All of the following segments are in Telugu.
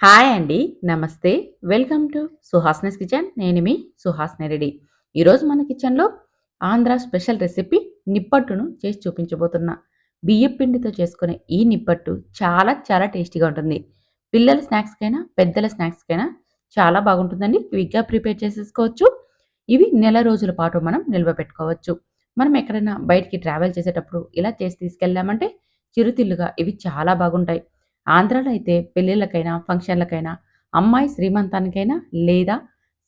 హాయ్ అండి. నమస్తే. Welcome to Suhasini's kitchen. నేను మీ సుహాస్ని రెడ్డి. ఈరోజు మన కిచెన్‌లో ఆంధ్ర స్పెషల్ రెసిపీ నిప్పట్టును చేసి చూపించబోతున్నా. బియ్యం పిండితో చేసుకునే ఈ నిప్పట్టు చాలా చాలా టేస్టీగా ఉంటుంది. పిల్లల స్నాక్స్‌కైనా, పెద్దల స్నాక్స్‌కైనా చాలా బాగుంటుందండి. క్విక్‌గా ప్రిపేర్ చేసేసుకోవచ్చు. ఇవి నెల రోజుల పాటు మనం నిల్వ పెట్టుకోవచ్చు. మనం ఎక్కడైనా బయటికి ట్రావెల్ చేసేటప్పుడు ఇలా చేసి తీసుకెళ్ళామంటే చిరుతిళ్ళుగా ఇవి చాలా బాగుంటాయి. ఆంధ్రాలో అయితే పెళ్ళిళ్ళకైనా, ఫంక్షన్‌లకైనా, అమ్మాయి శ్రీమంతానికైనా లేదా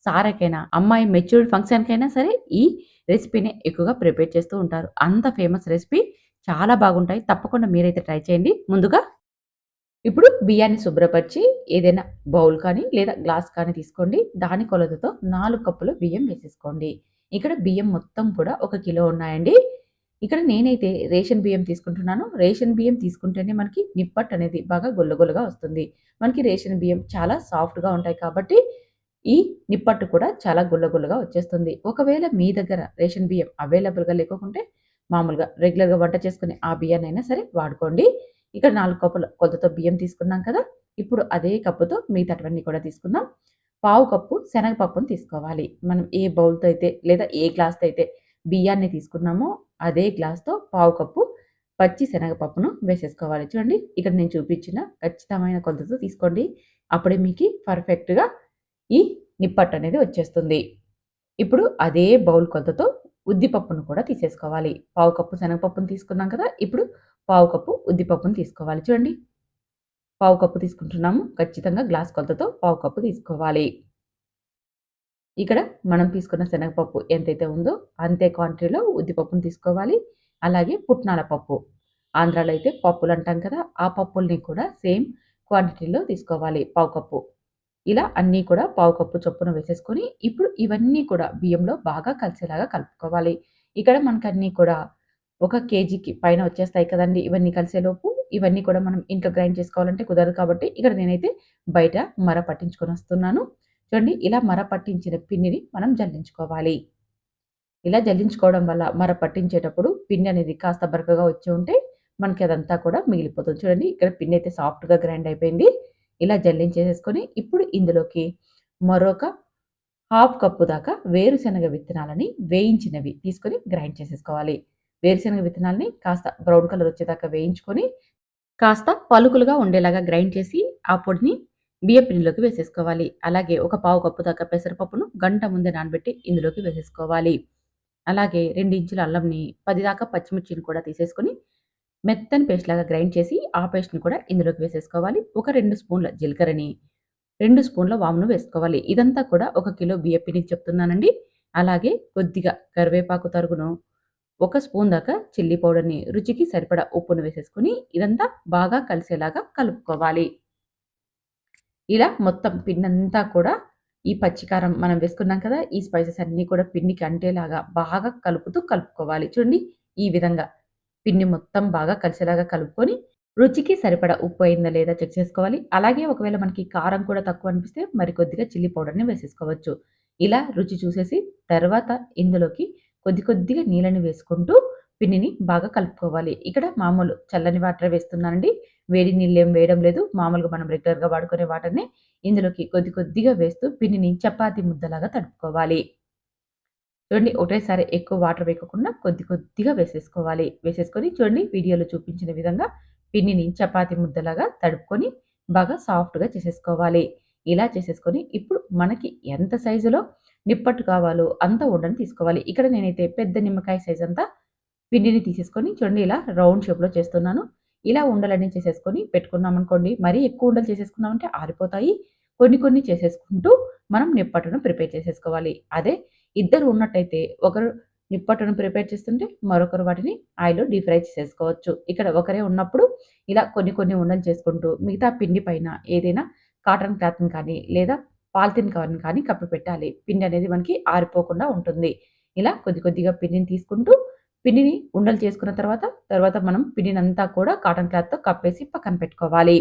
సారకైనా అమ్మాయి మెచ్యూర్డ్ ఫంక్షన్‌కైనా సరే ఈ రెసిపీని ఎక్కువగా ప్రిపేర్ చేస్తూ ఉంటారు. అంత ఫేమస్ రెసిపీ చాలా బాగుంటాయి. తప్పకుండా మీరైతే ట్రై చేయండి. ముందుగా ఇప్పుడు బియ్యాన్ని శుభ్రపరిచి ఏదైనా బౌల్ కానీ లేదా గ్లాస్ కానీ తీసుకోండి. దాని కొలతతో నాలుగు కప్పులు బియ్యం వేసేసుకోండి. ఇక్కడ బియ్యం మొత్తం కూడా ఒక కిలో ఉన్నాయండి. ఇక్కడ నేనైతే రేషన్ బియ్యం తీసుకుంటున్నాను. రేషన్ బియ్యం తీసుకుంటేనే మనకి నిప్పట్టు అనేది బాగా గొల్లగొల్లగా వస్తుంది. మనకి రేషన్ బియ్యం చాలా సాఫ్ట్‌గా ఉంటాయి కాబట్టి ఈ నిప్పట్టు కూడా చాలా గుల్లగుల్లగా వచ్చేస్తుంది. ఒకవేళ మీ దగ్గర రేషన్ బియ్యం అవైలబుల్‌గా లేకుంటే మామూలుగా రెగ్యులర్‌గా వంట చేసుకునే ఆ బియ్యాన్నైనా సరే వాడుకోండి. ఇక్కడ నాలుగు కప్పుల కొలతతో బియ్యం తీసుకున్నాం కదా! ఇప్పుడు అదే కప్పుతో మిగతాటివన్నీ కూడా తీసుకుందాం. పావు కప్పు శనగపప్పును తీసుకోవాలి. మనం ఏ బౌల్‌తో అయితే లేదా ఏ గ్లాస్‌తో అయితే బియ్యాన్ని తీసుకున్నామో అదే గ్లాస్‌తో పావు కప్పు పచ్చి శనగపప్పును వేసేసుకోవాలి. చూడండి ఇక్కడ నేను చూపించిన ఖచ్చితమైన కొలతతో తీసుకోండి. అప్పుడే మీకు పర్ఫెక్ట్‌గా ఈ నిప్పట్టు అనేది వచ్చేస్తుంది. ఇప్పుడు అదే బౌల్ కొలతతో ఉద్దిపప్పును కూడా తీసేసుకోవాలి. పావు కప్పు శనగపప్పును తీసుకున్నాం కదా! ఇప్పుడు పావు కప్పు ఉద్దిపప్పును తీసుకోవాలి. చూడండి పావు కప్పు తీసుకుంటున్నాము. ఖచ్చితంగా గ్లాస్ కొలతతో పావు కప్పు తీసుకోవాలి. ఇక్కడ మనం తీసుకున్న శనగపప్పు ఎంతైతే ఉందో అంతే క్వాంటిటీలో ఉద్దిపప్పును తీసుకోవాలి. అలాగే పుట్నాల పప్పు. ఆంధ్రాలో అయితే పప్పులు అంటాం కదా! ఆ పప్పుల్ని కూడా సేమ్ క్వాంటిటీలో తీసుకోవాలి పావు కప్పు. ఇలా అన్నీ కూడా పావు కప్పు చొప్పున వేసేసుకొని ఇప్పుడు ఇవన్నీ కూడా బియ్యంలో బాగా కలిసేలాగా కలుపుకోవాలి. ఇక్కడ మనకన్నీ కూడా ఒక కేజీకి పైన వచ్చేస్తాయి కదండీ! ఇవన్నీ కలిసేలోపు ఇవన్నీ కూడా మనం ఇంట్లో గ్రైండ్ చేసుకోవాలంటే కుదరదు కాబట్టి ఇక్కడ నేనైతే బయట మర పట్టించుకొని వస్తున్నాను. చూడండి ఇలా మర పట్టించిన పిన్నిని మనం జల్లించుకోవాలి. ఇలా జల్లించుకోవడం వల్ల మర పట్టించేటప్పుడు పిండి అనేది కాస్త బరకగా వచ్చి ఉంటే మనకి అదంతా కూడా మిగిలిపోతుంది. చూడండి ఇక్కడ పిండి అయితే సాఫ్ట్‌గా గ్రైండ్ అయిపోయింది. ఇలా జల్లించేసేసుకొని ఇప్పుడు ఇందులోకి మరొక హాఫ్ కప్పు దాకా వేరుశనగ విత్తనాలని వేయించినవి తీసుకొని గ్రైండ్ చేసేసుకోవాలి. వేరుశనగ విత్తనాలని కాస్త బ్రౌన్ కలర్ వచ్చేదాకా వేయించుకొని కాస్త పలుకులుగా ఉండేలాగా గ్రైండ్ చేసి ఆ పొడిని బియ్య పిండిలోకి వేసేసుకోవాలి. అలాగే ఒక పావు కప్పు దాకా పెసరపప్పును గంట ముందే నానబెట్టి ఇందులోకి వేసేసుకోవాలి. అలాగే రెండు ఇంచుల అల్లంని, పది దాకా పచ్చిమిర్చిని కూడా తీసేసుకొని మెత్తని పేస్ట్ లాగా గ్రైండ్ చేసి ఆ పేస్ట్‌ని కూడా ఇందులోకి వేసేసుకోవాలి. ఒక రెండు స్పూన్ల జీలకర్రని, రెండు స్పూన్ల వామును వేసుకోవాలి. ఇదంతా కూడా ఒక కిలో బియ్య పిండికి చెప్తున్నానండి. అలాగే కొద్దిగా కరివేపాకు తరుగును ఒక స్పూన్ దాకా చిల్లీ పౌడర్‌ని, రుచికి సరిపడా ఉప్పును వేసేసుకొని ఇదంతా బాగా కలిసేలాగా కలుపుకోవాలి. ఇలా మొత్తం పిండంతా కూడా ఈ పచ్చికారం మనం వేసుకున్నాం కదా! ఈ స్పైసెస్ అన్నీ కూడా పిండికి అంటేలాగా బాగా కలుపుతూ కలుపుకోవాలి. చూడండి ఈ విధంగా పిండి మొత్తం బాగా కలిసేలాగా కలుపుకొని రుచికి సరిపడా ఉప్పు అయిందా లేదా చెక్ చేసుకోవాలి. అలాగే ఒకవేళ మనకి కారం కూడా తక్కువ అనిపిస్తే మరి కొద్దిగా చిల్లీ పౌడర్‌ని వేసేసుకోవచ్చు. ఇలా రుచి చూసేసి తర్వాత ఇందులోకి కొద్ది కొద్దిగా నీళ్ళని వేసుకుంటూ పిండిని బాగా కలుపుకోవాలి. ఇక్కడ మామూలు చల్లని వాటర్ వేస్తున్నానండి. వేడి నీళ్ళు ఏం వేయడం లేదు. మామూలుగా మనం రెగ్యులర్‌గా వాడుకునే వాటర్ని ఇందులోకి కొద్ది కొద్దిగా వేస్తూ పిండిని చపాతీ ముద్దలాగా తడుపుకోవాలి. చూడండి ఒకటేసారి ఎక్కువ వాటర్ వేయకుండా కొద్ది కొద్దిగా వేసేసుకోవాలి. వేసేసుకొని చూడండి వీడియోలో చూపించిన విధంగా పిండిని చపాతీ ముద్దలాగా తడుపుకొని బాగా సాఫ్ట్‌గా చేసేసుకోవాలి. ఇలా చేసేసుకొని ఇప్పుడు మనకి ఎంత సైజులో నిప్పట్టు కావాలో అంత ఉండని తీసుకోవాలి. ఇక్కడ నేనైతే పెద్ద నిమ్మకాయ సైజ్ అంతా పిండిని తీసేసుకొని చూడండి ఇలా రౌండ్ షేప్‌లో చేస్తున్నాను. ఇలా ఉండలన్నీ చేసేసుకొని పెట్టుకున్నాం అనుకోండి మరీ ఎక్కువ ఉండలు చేసేసుకున్నామంటే ఆరిపోతాయి. కొన్ని కొన్ని చేసేసుకుంటూ మనం నిప్పట్టును ప్రిపేర్ చేసేసుకోవాలి. అదే ఇద్దరు ఉన్నట్టయితే ఒకరు నిప్పట్టును ప్రిపేర్ చేస్తుంటే మరొకరు వాటిని ఆయిల్‌లో డీప్ ఫ్రై చేసేసుకోవచ్చు. ఇక్కడ ఒకరే ఉన్నప్పుడు ఇలా కొన్ని కొన్ని ఉండలు చేసుకుంటూ మిగతా పిండి పైన ఏదైనా కాటన్ క్లాత్‌ని కానీ లేదా పాలిథిన్ కవర్‌ని కానీ కప్పి పెట్టాలి. పిండి అనేది మనకి ఆరిపోకుండా ఉంటుంది. ఇలా కొద్ది కొద్దిగా పిండిని తీసుకుంటూ పిండిని ఉండలు చేసుకున్న తర్వాత, తర్వాత మనం పిండినంతా కూడా కాటన్ క్లాత్‌తో కప్పేసి పక్కన పెట్టుకోవాలి.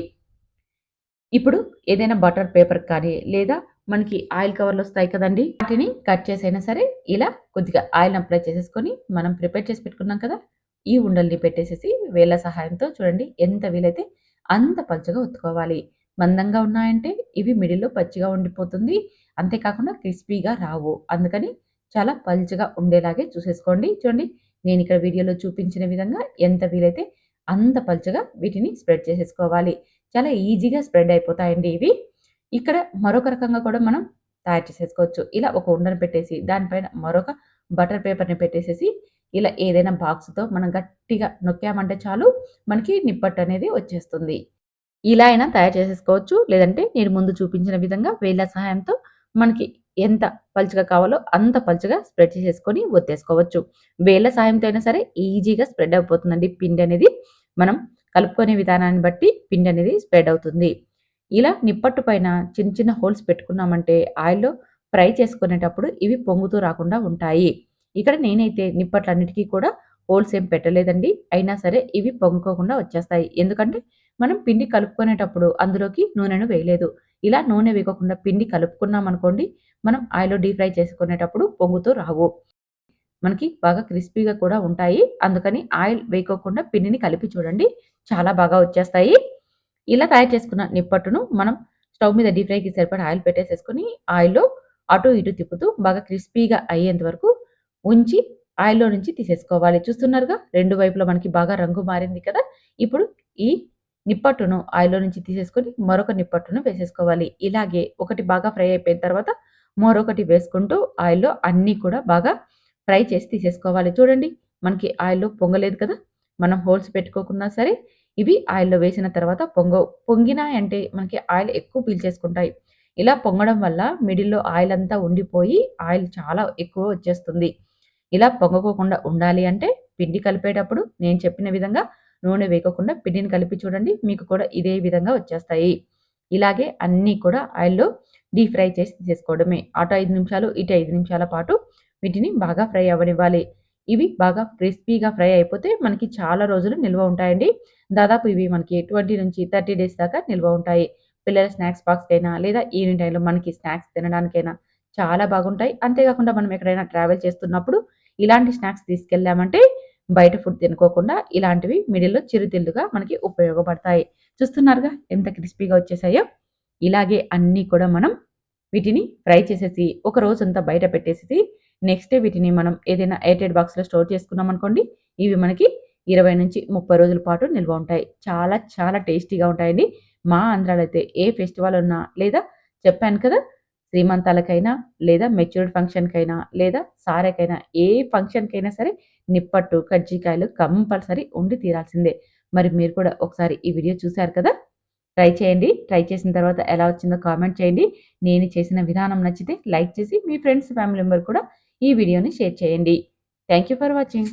ఇప్పుడు ఏదైనా బటర్ పేపర్ కానీ లేదా మనకి ఆయిల్ కవర్లు వస్తాయి కదండీ! వాటిని కట్ చేసైనా సరే ఇలా కొద్దిగా ఆయిల్‌ని అప్లై చేసేసుకొని మనం ప్రిపేర్ చేసి పెట్టుకున్నాం కదా! ఈ ఉండల్ని పెట్టేసేసి వేళ్ళ సహాయంతో చూడండి ఎంత వీలైతే అంత పలుచగా ఒత్తుకోవాలి. మందంగా ఉన్నాయంటే ఇవి మిడిల్లో పచ్చిగా ఉండిపోతుంది అంతేకాకుండా క్రిస్పీగా రావు అందుకని చాలా పల్చగా ఉండేలాగే చూసేసుకోండి చూడండి నేను ఇక్కడ వీడియోలో చూపించిన విధంగా ఎంత వీలైతే అంత పల్చగా వీటిని స్ప్రెడ్ చేసేసుకోవాలి. చాలా ఈజీగా స్ప్రెడ్ అయిపోతాయండి ఇవి. ఇక్కడ మరొక రకంగా కూడా మనం తయారు చేసేసుకోవచ్చు. ఇలా ఒక ఉండను పెట్టేసి దానిపైన మరొక బటర్ పేపర్ని పెట్టేసేసి ఇలా ఏదైనా బాక్స్తో మనం గట్టిగా నొక్కామంటే చాలు మనకి నిప్పట్టు అనేది వచ్చేస్తుంది. ఇలా అయినా తయారు చేసేసుకోవచ్చు. లేదంటే నేను ముందు చూపించిన విధంగా వేళ్ళ సహాయంతో మనకి ఎంత పలుచగా కావాలో అంత పలుచగా స్ప్రెడ్ చేసేసుకొని ఒత్తేసుకోవచ్చు. వేళ్ళ సాయంతో అయినా సరే ఈజీగా స్ప్రెడ్ అయిపోతుందండి. పిండి అనేది మనం కలుపుకునే విధానాన్ని బట్టి పిండి అనేది స్ప్రెడ్ అవుతుంది. ఇలా నిప్పట్టు పైన చిన్న చిన్న హోల్స్ పెట్టుకున్నామంటే ఆయిల్లో ఫ్రై చేసుకునేటప్పుడు ఇవి పొంగుతూ రాకుండా ఉంటాయి. ఇక్కడ నేనైతే నిప్పట్లన్నిటికీ కూడా హోల్స్ ఏం పెట్టలేదండి. అయినా సరే ఇవి పొంగుకోకుండా వచ్చేస్తాయి. ఎందుకంటే మనం పిండి కలుపుకునేటప్పుడు అందులోకి నూనెను వేయలేదు. ఇలా నూనె వేయకుండా పిండి కలుపుకున్నాం అనుకోండి మనం ఆయిల్లో డీప్ ఫ్రై చేసుకునేటప్పుడు పొంగుతూ రావు. మనకి బాగా క్రిస్పీగా కూడా ఉంటాయి. అందుకని ఆయిల్ వేయకోకుండా పిండిని కలిపి చూడండి. చాలా బాగా వచ్చేస్తాయి. ఇలా తయారు చేసుకున్న నిప్పట్టును మనం స్టవ్ మీద డీప్ ఫ్రైకి సరిపడా ఆయిల్ పెట్టేసేసుకొని ఆయిల్లో అటు ఇటు తిప్పుతూ బాగా క్రిస్పీగా అయ్యేంత వరకు ఉంచి ఆయిల్లో నుంచి తీసేసుకోవాలి. చూస్తున్నారుగా? రెండు వైపులా మనకి బాగా రంగు మారింది కదా? ఇప్పుడు ఈ నిప్పట్టును ఆయిల్లో నుంచి తీసేసుకొని మరొక నిప్పట్టును వేసేసుకోవాలి. ఇలాగే ఒకటి బాగా ఫ్రై అయిపోయిన తర్వాత మరొకటి వేసుకుంటూ ఆయిల్లో అన్నీ కూడా బాగా ఫ్రై చేసి తీసేసుకోవాలి. చూడండి మనకి ఆయిల్లో పొంగలేదు కదా మనం హోల్స్ పెట్టుకోకున్నా సరే ఇవి ఆయిల్లో వేసిన తర్వాత పొంగ పొంగినాయంటే మనకి ఆయిల్ ఎక్కువ పీల్చేసుకుంటాయి. ఇలా పొంగడం వల్ల మిడిల్లో ఆయిల్ అంతా ఉండిపోయి ఆయిల్ చాలా ఎక్కువ వచ్చేస్తుంది. ఇలా పొంగకోకుండా ఉండాలి అంటే పిండి కలిపేటప్పుడు నేను చెప్పిన విధంగా నూనె వేయకుండా పిండిని కలిపి చూడండి మీకు కూడా ఇదే విధంగా వచ్చేస్తాయి. ఇలాగే అన్నీ కూడా ఆయిల్లో డీప్ ఫ్రై చేసి తీసేసుకోవడమే. అటు ఐదు నిమిషాలు ఇటు ఐదు నిమిషాల పాటు వీటిని బాగా ఫ్రై అవ్వనివ్వాలి. ఇవి బాగా క్రిస్పీగా ఫ్రై అయిపోతే మనకి చాలా రోజులు నిల్వ ఉంటాయండి. దాదాపు ఇవి మనకి ట్వంటీ నుంచి థర్టీ డేస్ దాకా నిల్వ ఉంటాయి. పిల్లల స్నాక్స్ బాక్స్కైనా లేదా ఈవినింగ్ టైంలో మనకి స్నాక్స్ తినడానికైనా చాలా బాగుంటాయి. అంతేకాకుండా మనం ఎక్కడైనా ట్రావెల్ చేస్తున్నప్పుడు ఇలాంటి స్నాక్స్ తీసుకెళ్ళామంటే బయట ఫుడ్ తినుకోకుండా ఇలాంటివి మిడిల్లో చిరుతిల్లుగా మనకి ఉపయోగపడతాయి. చూస్తున్నారుగా ఎంత క్రిస్పీగా వచ్చేసాయో? ఇలాగే అన్నీ కూడా మనం వీటిని ఫ్రై చేసేసి ఒక రోజంతా బయట పెట్టేసి నెక్స్ట్ డే వీటిని మనం ఏదైనా ఎయిటెడ్ బాక్స్లో స్టోర్ చేసుకున్నాం అనుకోండి ఇవి మనకి ఇరవై నుంచి ముప్పై రోజుల పాటు నిల్వ ఉంటాయి. చాలా చాలా టేస్టీగా ఉంటాయండి. మా ఆంధ్రాలో అయితే ఏ ఫెస్టివల్ ఉన్నా లేదా చెప్పాను కదా శ్రీమంతాలకైనా లేదా మెచ్యూర్డ్ ఫంక్షన్కైనా లేదా సారెకైనా ఏ ఫంక్షన్కైనా సరే నిప్పట్టు కజ్జికాయలు కంపల్సరీ ఉండి తీరాల్సిందే. మరి మీరు కూడా ఒకసారి ఈ వీడియో చూశారు కదా? ట్రై చేయండి. ట్రై చేసిన తర్వాత ఎలా వచ్చిందో కామెంట్ చేయండి. నేను చేసిన విధానం నచ్చితే లైక్ చేసి మీ ఫ్రెండ్స్ ఫ్యామిలీ మెంబర్ కూడా ఈ వీడియోని షేర్ చేయండి. Thank you for watching.